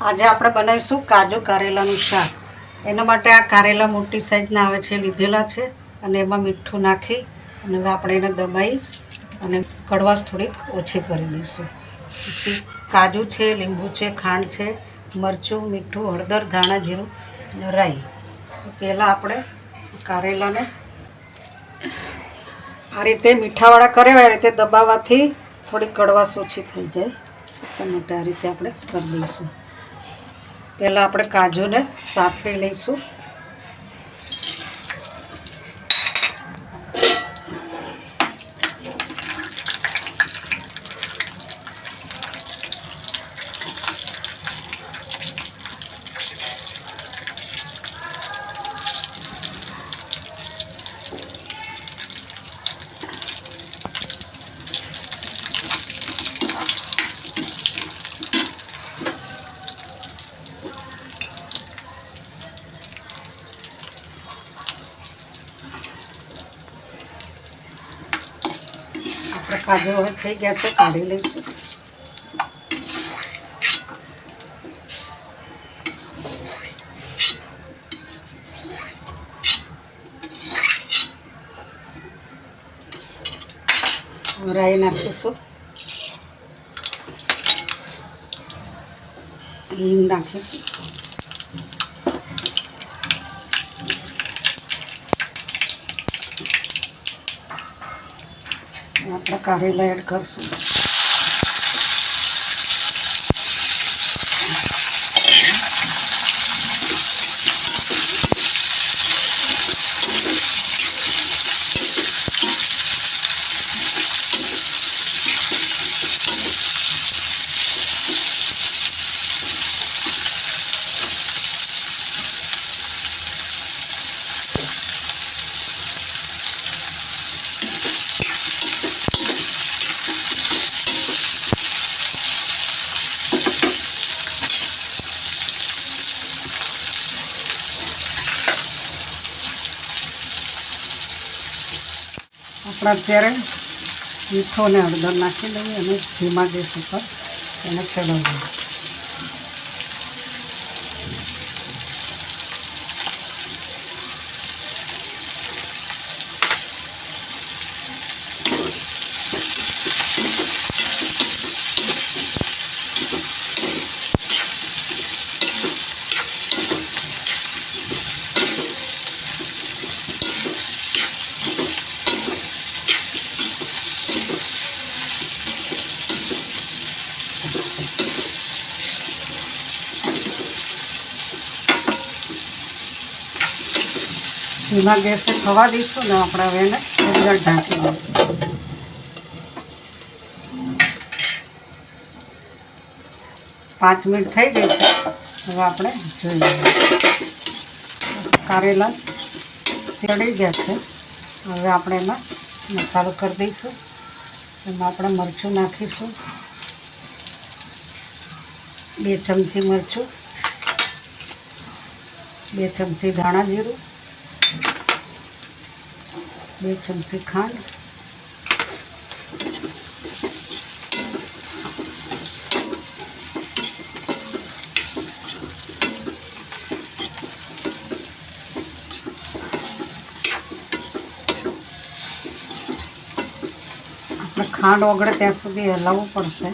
આજે આપણે બનાવીશું કાજુ કારેલાનું શાક. એના માટે આ કારેલા મોટી સાઈઝના આવે છે, લીધેલા છે, અને એમાં મીઠું નાખી, અને આપણે એને દબાઈ, અને કડવાશ થોડીક ઓછી કરી દઈશું. પછી કાજુ છે, લીંબુ છે, ખાંડ છે, મરચું, મીઠું, હળદર, ધાણા જીરું અને રાઈ. પહેલાં આપણે કારેલાને આ રીતે મીઠાવાળા કરે આ રીતે દબાવવાથી થોડી કડવાશ ઓછી થઈ જાય. એટલા માટે આ રીતે આપણે કરી દઈશું. પહેલાં આપણે કાજુને સાફરી લઈશું. કાજુ હવે થઈ ગયા છે કાઢી લઈશું. રાઈ નાખીશું. હિંગ નાખીશું. આપણે કારેલા એડ કરશું. આપણે અત્યારે મીઠો અને હળદર નાખી દઈએ અને ધીમા ગેસ ઉપર એને ચડાવીએ ધીમા ગેસે થવા દઈશું ને આપણે હવે એને અંદર ઢાંકી દઈશું. પાંચ મિનિટ થઈ ગઈ છે. હવે આપણે જોઈએ કારેલા ચડી ગયા છે. હવે આપણે એમાં મસાલો કરી દઈશું. એમાં આપણે મરચું નાખીશું. બે ચમચી મરચું. બે ચમચી ધાણા જીરું. બે ચમચી ખાંડ. આપણે ખાંડ ઓગળે ત્યાં સુધી હલાવવું પડશે.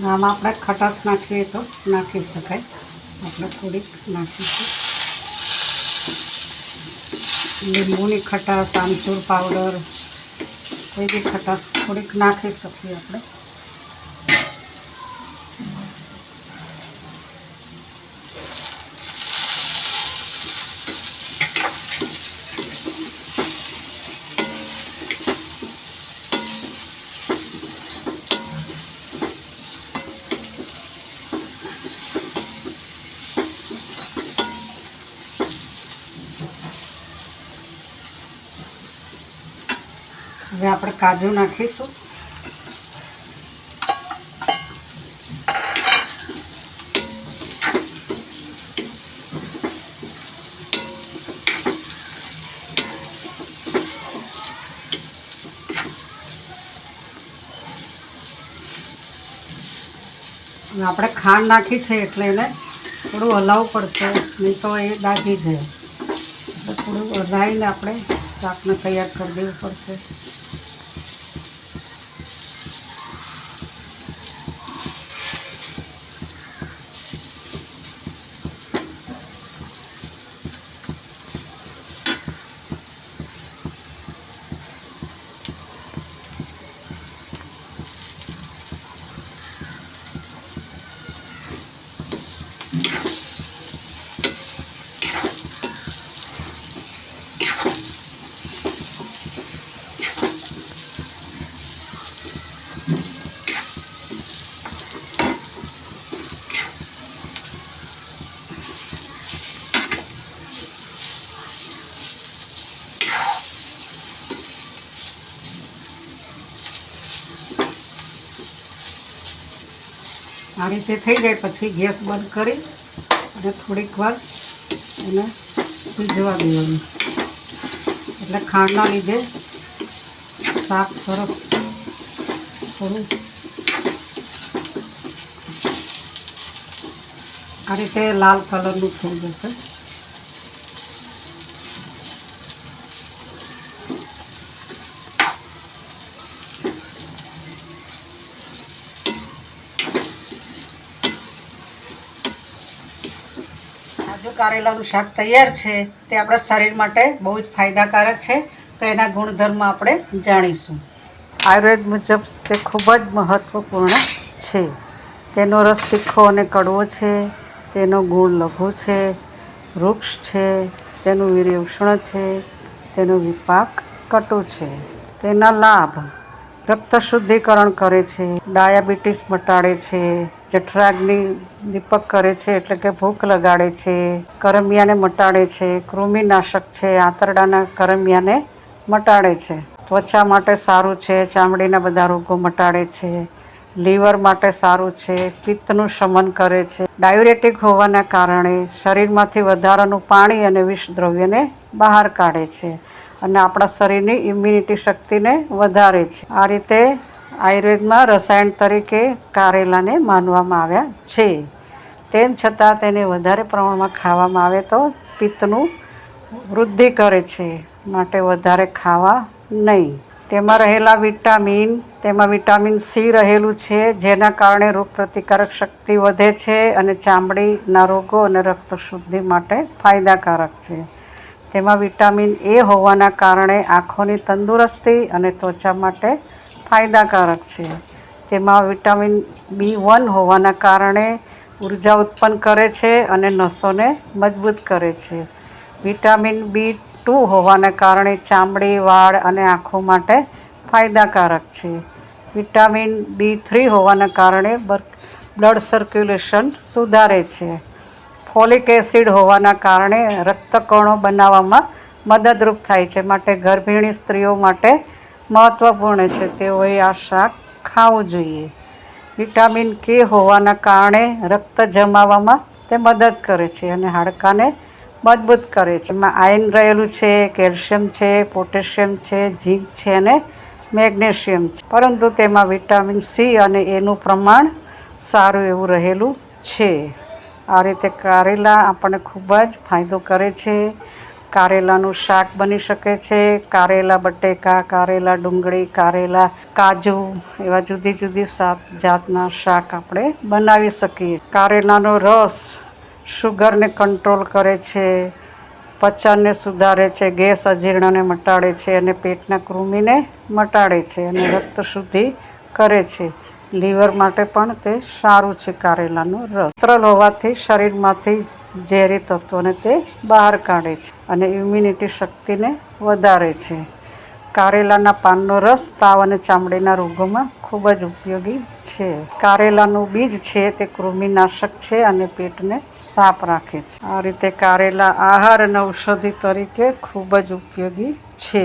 આમાં આપણે ખટાશ નાખીએ તો નાખી શકાય. આપણે થોડીક નાખીશું. લીંબુની ખટાશ, આમચૂર પાવડર, કોઈ બી ખટાશ થોડીક નાખી શકીએ આપણે. હવે આપણે કાજુ નાખીશું. આપણે ખાંડ નાખી છે એટલે એને થોડું હલાવવું પડશે, નહીં તો એ દાઘી જાય. એટલે થોડું હલાવીને આપણે શાકને તૈયાર કરી દેવું પડશે. આ રીતે થઈ જાય, પછી ગેસ બંધ કરી અને થોડીક વાર એને સૂજવા દેવાનું. એટલે ખાંડના લીધે શાક સરસ થોડું આ રીતે લાલ કલરનું થઈ જશે. આ જો કારેલાનું શાક તૈયાર છે, તે આપણા શરીર માટે બહુ જ ફાયદાકારક છે, તો એના ગુણધર્મ આપણે જાણીશું. આયુર્વેદ મુજબ તે ખૂબ જ મહત્ત્વપૂર્ણ છે. તેનો રસ તીખો અને કડવો છે, તેનો ગુણ લઘુ છે વૃક્ષ છે, તેનું વીર્ય ઉષ્ણ છે, તેનો વિપાક કટુ છે. તેના લાભ રક્ત શુદ્ધિકરણ કરે છે, ડાયાબિટીસ મટાડે છે, જઠરાગ્નિ દીપક કરે છે એટલે કે ભૂખ લગાડે છે, કરમિયાને મટાડે છે, કૃમિનાશક છે, આંતરડાના કરમિયાને મટાડે છે. ત્વચા માટે સારું છે, ચામડીના બધા રોગો મટાડે છે, લીવર માટે સારું છે, પિત્તનું શમન કરે છે. ડાયુરેટિક હોવાના કારણે શરીરમાંથી વધારાનું પાણી અને વિષ દ્રવ્યને બહાર કાઢે છે. અને આપણા શરીરની ઇમ્યુનિટી શક્તિને વધારે છે. આ રીતે આયુર્વેદમાં રસાયણ તરીકે કારેલાને માનવામાં આવ્યા છે. તેમ છતાં તેને વધારે પ્રમાણમાં ખાવામાં આવે તો પિત્તનું વૃદ્ધિ કરે છે, માટે વધારે ખાવા નહીં. તેમાં રહેલા વિટામિન, તેમાં વિટામિન સી રહેલું છે, જેના કારણે રોગ પ્રતિકારક શક્તિ વધે છે અને ચામડીના રોગો અને રક્ત શુદ્ધિ માટે ફાયદાકારક છે. તેમાં વિટામિન એ હોવાના કારણે આંખોની તંદુરસ્તી અને ત્વચા માટે ફાયદાકારક છે. તેમાં વિટામિન બી વન હોવાના કારણે ઊર્જા ઉત્પન્ન કરે છે અને નસોને મજબૂત કરે છે. વિટામિન બી ટુ હોવાના કારણે ચામડી, વાળ અને આંખો માટે ફાયદાકારક છે. વિટામિન બી થ્રી હોવાના કારણે બ્લડ સર્ક્યુલેશન સુધારે છે. ફોલિક એસિડ હોવાના કારણે રક્તકણો બનાવવામાં મદદરૂપ થાય છે માટે ગર્ભિણી સ્ત્રીઓ માટે મહત્ત્વપૂર્ણ છે. તેઓએ આ શાક ખાવું જોઈએ. વિટામિન કે હોવાના કારણે રક્ત જમાવવામાં તે મદદ કરે છે અને હાડકાને મજબૂત કરે છે. એમાં આયન રહેલું છે, કેલ્શિયમ છે, પોટેશિયમ છે, ઝીંક છે અને મેગ્નેશિયમ છે. પરંતુ તેમાં વિટામિન સી અને એનું પ્રમાણ સારું એવું રહેલું છે. આ રીતે કારેલા આપણને ખૂબ જ ફાયદો કરે છે. કારેલાનું શાક બની શકે છે. કારેલા બટેકા, કારેલા ડુંગળી, કારેલા કાજુ એવા જુદી જુદી સાત જાતના શાક આપણે બનાવી શકીએ. કારેલાનો રસ શુગરને કંટ્રોલ કરે છે, પચનને સુધારે છે, ગેસ અજીર્ણને મટાડે છે અને પેટના કૃમિને મટાડે છે અને રક્ત શુદ્ધિ કરે છે. લીવર માટે પણ તે સારું છે કારેલાનો રસ. તરલ હોવાથી શરીરમાંથી ઝેરી તત્વોને તે બહાર કાઢે છે અને ઇમ્યુનિટી શક્તિને વધારે છે. કારેલાના પાનનો રસ તાવ અને ચામડીના રોગોમાં ખૂબ જ ઉપયોગી છે. કારેલાનું બીજ છે તે કૃમિનાશક છે અને પેટને સાફ રાખે છે. આ રીતે કારેલા આહાર અને ઔષધિ તરીકે ખૂબ જ ઉપયોગી છે.